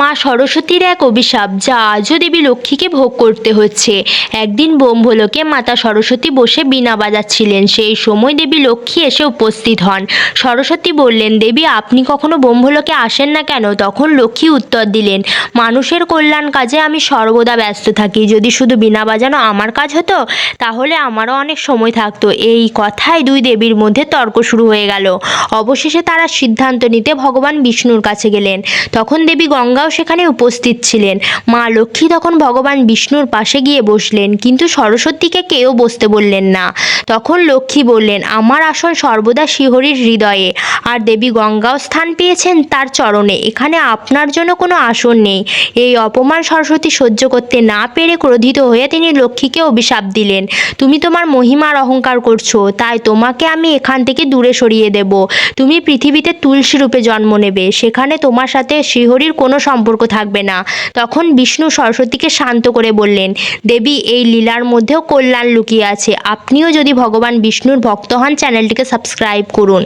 মা সরস্বতীর এক অভিশাপ, যা আজও দেবী লক্ষ্মীকে ভোগ করতে হচ্ছে। একদিন ব্রহ্মলোকে মাতা সরস্বতী বসে বীণা বাজাচ্ছিলেন। সেই সময় দেবী লক্ষ্মী এসে উপস্থিত হন। সরস্বতী বললেন, দেবী, আপনি কখনো ব্রহ্মলোকে আসেন না কেন? তখন লক্ষ্মী উত্তর দিলেন, মানুষের কল্যাণ কাজে আমি সর্বদা ব্যস্ত থাকি। যদি শুধু বীণা বাজানো আমার কাজ হতো, তাহলে আমারও অনেক সময় থাকতো। এই কথায় দুই দেবীর মধ্যে তর্ক শুরু হয়ে গেল। অবশেষে তারা সিদ্ধান্ত নিতে ভগবান বিষ্ণুর কাছে গেলেন। তখন দেবী গঙ্গাও সেখানে উপস্থিত ছিলেন। মা লক্ষ্মী তখন ভগবান বিষ্ণুর পাশে গিয়ে বসলেন, কিন্তু সরস্বতীকে কেউ বসতে বললেন না। তখন লক্ষ্মী বললেন, আমার আসন সর্বদা শিহরির হৃদয়ে। আর দেবী গঙ্গাও স্থান পেয়েছেন তার চরণে। এখানে আপনার জন্য কোনো আসন নেই। এই অপমান সরস্বতী সহ্য করতে না পেরে ক্রোধিত হয়ে তিনি লক্ষ্মীকে অভিশাপ দিলেন। তুমি তোমার মহিমার অহংকার করছ, তাই তোমাকে আমি এখান থেকে দূরে সরিয়ে দেব। তুমি পৃথিবীতে তুলসী রূপে জন্ম নেবে। সেখানে তোমার সাথে শ্রীহরির কোনো সম্পর্ক থাকবে না। তখন বিষ্ণু সরস্বতীকে শান্ত করে বললেন, দেবী, এই লীলার মধ্যেও কল্যাণ লুকিয়ে আছে। আপনিও যদি ভগবান বিষ্ণুর ভক্ত হন, চ্যানেলটিকে সাবস্ক্রাইব করুন।